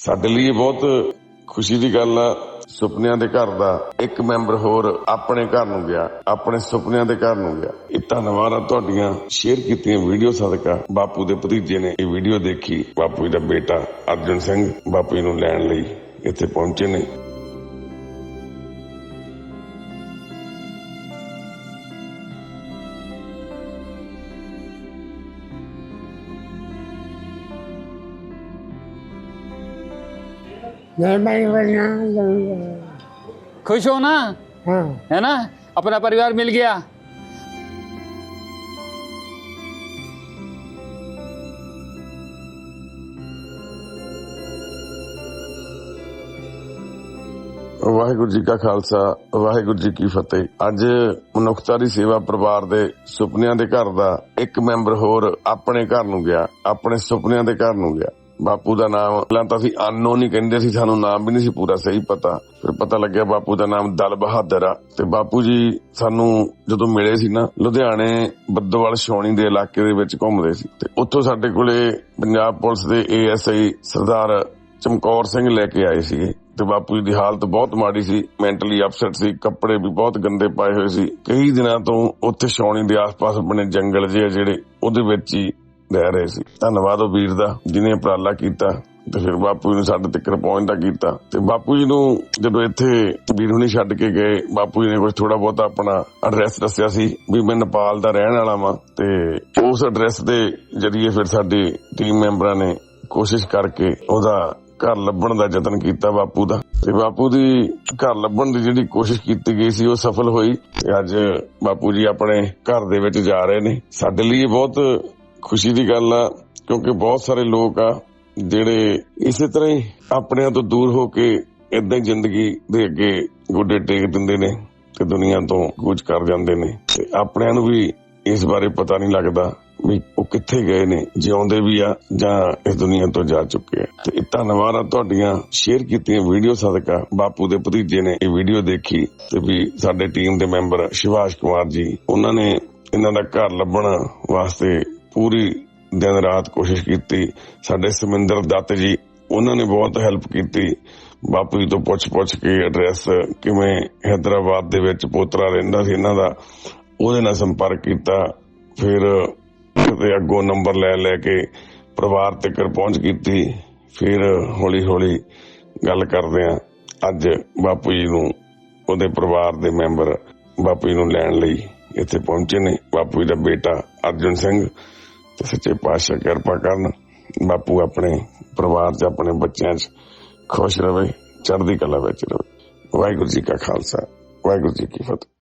ਸਾਡੇ ਲਈ ਇਹ ਬਹੁਤ ਖੁਸ਼ੀ ਦੀ ਗੱਲ ਆ। ਸੁਪਨਿਆਂ ਦੇ ਘਰ ਦਾ ਇੱਕ ਮੈਂਬਰ ਹੋਰ ਆਪਣੇ ਘਰ ਨੂੰ ਗਿਆ, ਆਪਣੇ ਸੁਪਨਿਆਂ ਦੇ ਘਰ ਨੂੰ ਗਿਆ। ਇਹ ਧੰਨਵਾਦ ਆ ਤੁਹਾਡੀਆਂ ਸ਼ੇਅਰ ਕੀਤੀਆਂ ਵੀਡੀਓ ਸਦਕਾ। ਬਾਪੂ ਦੇ ਭਤੀਜੇ ਨੇ ਇਹ ਵੀਡੀਓ ਦੇਖੀ, ਬਾਪੂ ਜੀ ਦਾ ਬੇਟਾ ਅਰਜਨ ਸਿੰਘ ਬਾਪੂ ਜੀ ਨੂੰ ਲੈਣ ਲਈ ਇੱਥੇ ਪਹੁੰਚੇ ਨੇ। मैं भाई बनना दूंगा खुश हो ना हाँ है ना अपना परिवार मिल गया ਵਾਹਿਗੁਰੂ ਜੀ ਕਾ ਖਾਲਸਾ ਵਾਹਿਗੁਰੂ ਜੀ ਕੀ ਫਤਿਹ ਅੱਜ ਮਨੁੱਖਤਾ ਦੀ ਸੇਵਾ ਪਰਿਵਾਰ ਦੇ ਸੁਪਨਿਆਂ ਦੇ ਘਰ ਦਾ ਇੱਕ ਮੈਂਬਰ ਹੋਰ ਆਪਣੇ ਘਰ ਨੂੰ ਗਿਆ ਆਪਣੇ ਸੁਪਨਿਆਂ ਦੇ ਘਰ ਨੂੰ ਗਿਆ ਬਾਪੂ ਦਾ ਨਾਮ, ਪਹਿਲਾਂ ਤਾਂ ਅਸੀਂ ਅਨਨੋਨ ਨਹੀਂ ਕਹਿੰਦੇ ਸੀ, ਸਾਨੂੰ ਨਾਮ ਵੀ ਨਹੀਂ ਸੀ ਪੂਰਾ ਸਹੀ ਪਤਾ। ਫਿਰ ਪਤਾ ਲੱਗਿਆ ਬਾਪੂ ਦਾ ਨਾਮ ਦਲ ਬਹਾਦਰ ਆ। ਤੇ ਬਾਪੂ ਜੀ ਸਾਨੂੰ ਜਦੋਂ ਮਿਲੇ ਸੀ ਨਾ, ਲੁਧਿਆਣੇ ਬੱਦੋਵਾਲ ਛਾਉਣੀ ਦੇ ਇਲਾਕੇ ਦੇ ਵਿੱਚ ਘੁੰਮਦੇ ਸੀ। ਤੇ ਉੱਥੋਂ ਸਾਡੇ ਕੋਲੇ ਪੰਜਾਬ ਪੁਲਿਸ ਦੇ ਏਐਸਆਈ ਸਰਦਾਰ ਚਮਕੌਰ ਸਿੰਘ ਲੈ ਕੇ ਆਏ ਸੀਗੇ। ਤੇ ਬਾਪੂ ਜੀ ਦੀ ਹਾਲਤ ਬਹੁਤ ਮਾੜੀ ਸੀ, ਮੈਂਟਲੀ ਅਪਸੈਟ ਸੀ, ਕੱਪੜੇ ਵੀ ਬਹੁਤ ਗੰਦੇ ਪਾਏ ਹੋਏ ਸੀ। ਕਈ ਦਿਨਾਂ ਤੋਂ ਉੱਥੇ ਛਾਉਣੀ ਦੇ ਆਸ-ਪਾਸ ਬਣੇ ਜੰਗਲ ਜਿਹੇ ਆ ਜਿਹੜੇ, ਉਹਦੇ ਵਿੱਚ ਹੀ ਰਹਿ ਰਹੇ ਸੀ। ਧੰਨਵਾਦ ਉਹ ਵੀਰ ਦਾ ਜਿਨੇ ਉਪਰਾਲਾ ਕੀਤਾ ਤੇ ਫਿਰ ਬਾਪੂ ਜੀ ਨੂੰ ਸਾਡੇ ਤੱਕ ਪਹੁੰਚਦਾ ਕੀਤਾ। ਤੇ ਬਾਪੂ ਜੀ ਨੂੰ ਜਦੋਂ ਇੱਥੇ ਵੀਰ ਹੁਣੀ ਛੱਡ ਕੇ ਗਏ, ਬਾਪੂ ਜੀ ਨੇ ਕੁਝ ਥੋੜਾ ਬਹੁਤਾ ਆਪਣਾ ਐਡਰੈਸ ਦੱਸਿਆ ਸੀ ਵੀ ਮੈਂ ਨੇਪਾਲ ਦਾ ਰਹਿਣ ਵਾਲਾ ਵਾਂ ਤੇ ਉਸ ਐਡਰੈਸ ਦੇ ਜਰੀਏ ਫਿਰ ਸਾਡੀ ਟੀਮ ਮੈਂਬਰਾਂ ਨੇ ਕੋਸ਼ਿਸ਼ ਕਰਕੇ ਉਹਦਾ ਘਰ ਲੱਭਣ ਦਾ ਯਤਨ ਕੀਤਾ ਬਾਪੂ ਦਾ। ਤੇ ਬਾਪੂ ਦੀ ਘਰ ਲੱਭਣ ਦੀ ਜਿਹੜੀ ਕੋਸ਼ਿਸ਼ ਕੀਤੀ ਗਈ ਸੀ, ਉਹ ਸਫਲ ਹੋਈ ਤੇ ਅੱਜ ਬਾਪੂ ਜੀ ਆਪਣੇ ਘਰ ਦੇ ਵਿੱਚ ਜਾ ਰਹੇ ਨੇ। ਸਾਡੇ ਲਈ ਇਹ ਬਹੁਤ ਖੁਸ਼ੀ ਦੀ ਗੱਲ ਆ, ਕਿਉਂਕਿ ਬਹੁਤ ਸਾਰੇ ਲੋਕ ਆ ਜਿਹੜੇ ਇਸੇ ਤਰ੍ਹਾਂ ਹੀ ਆਪਣਿਆਂ ਤੋਂ ਦੂਰ ਹੋ ਕੇ ਇਦਾਂ ਹੀ ਜ਼ਿੰਦਗੀ ਦੇ ਅੱਗੇ ਗੋਡੇ ਟੇਕ ਦਿੰਦੇ ਨੇ ਤੇ ਦੁਨੀਆ ਤੋਂ ਕੁਝ ਕਰ ਜਾਂਦੇ ਨੇ। ਤੇ ਆਪਣਿਆਂ ਨੂੰ ਵੀ ਇਸ ਬਾਰੇ ਪਤਾ ਨਹੀਂ ਲੱਗਦਾ ਵੀ ਉਹ ਕਿੱਥੇ ਗਏ ਨੇ, ਜਿਉਂਦੇ ਵੀ ਆ ਜਾਂ ਇਸ ਦੁਨੀਆ ਤੋਂ ਜਾ ਚੁੱਕੇ ਆ। ਤੇ ਧੰਨਵਾਦ ਆ ਤੁਹਾਡੀਆਂ ਸ਼ੇਅਰ ਕੀਤੀਆਂ ਵੀਡੀਓ ਸਦਕਾ। ਬਾਪੂ ਦੇ ਭਤੀਜੇ ਨੇ ਇਹ ਵੀਡੀਓ ਦੇਖੀ ਤੇ ਵੀ ਸਾਡੇ ਟੀਮ ਦੇ ਮੈਂਬਰ ਸ਼ਿਵਾਸ਼ ਕੁਮਾਰ ਜੀ, ਉਹਨਾਂ ਨੇ ਇਹਨਾਂ ਦਾ ਘਰ ਲੱਭਣ ਵਾਸਤੇ ਪੂਰੀ ਦਿਨ ਰਾਤ ਕੋਸ਼ਿਸ਼ ਕੀਤੀ। ਸਾਡੇ ਸਮਿੰਦਰ ਦੱਤ ਜੀ, ਉਹਨਾਂ ਨੇ ਬਹੁਤ ਹੈਲਪ ਕੀਤੀ। ਬਾਪੂ ਜੀ ਤੋਂ ਪੁੱਛ-ਪੁੱਛ ਕੇ ਐਡਰੈਸ ਕਿਵੇਂ ਹੈਦਰਾਬਾਦ ਦੇ ਵਿੱਚ ਪੋਤਰਾ ਰਹਿੰਦਾ ਸੀ ਇਹਨਾਂ ਦਾ, ਉਹਦੇ ਨਾਲ ਸੰਪਰਕ ਕੀਤਾ। ਫਿਰ ਤੇ ਅੱਗੋਂ ਨੰਬਰ ਲੈ ਲੈ ਕੇ ਪਰਿਵਾਰ ਤੱਕ ਪਹੁੰਚ ਕੀਤੀ। ਫਿਰ ਹੌਲੀ ਹੌਲੀ ਗੱਲ ਕਰਦੇ ਆ ਅੱਜ ਬਾਪੂ ਜੀ ਨੂੰ ਉਹਦੇ ਪਰਿਵਾਰ ਦੇ ਮੈਂਬਰ ਬਾਪੂ ਜੀ ਨੂੰ ਲੈਣ ਲਈ ਇੱਥੇ ਪਹੁੰਚੇ ਨੇ। ਬਾਪੂ ਜੀ ਦਾ ਬੇਟਾ ਅਰਜਨ ਸਿੰਘ। ਤੇ ਸੱਚੇ ਪਾਤਸ਼ਾਹ ਕਿਰਪਾ ਕਰਨ ਬਾਪੂ ਆਪਣੇ ਪਰਿਵਾਰ 'ਚ ਆਪਣੇ ਬੱਚਿਆਂ 'ਚ ਖੁਸ਼ ਰਹੇ ਚੜ੍ਹਦੀ ਕਲਾ ਵਿੱਚ ਰਹੇ ਵਾਹਿਗੁਰੂ ਜੀ ਕਾ ਖਾਲਸਾ, ਵਾਹਿਗੁਰੂ ਜੀ ਕੀ ਫਤਿਹ।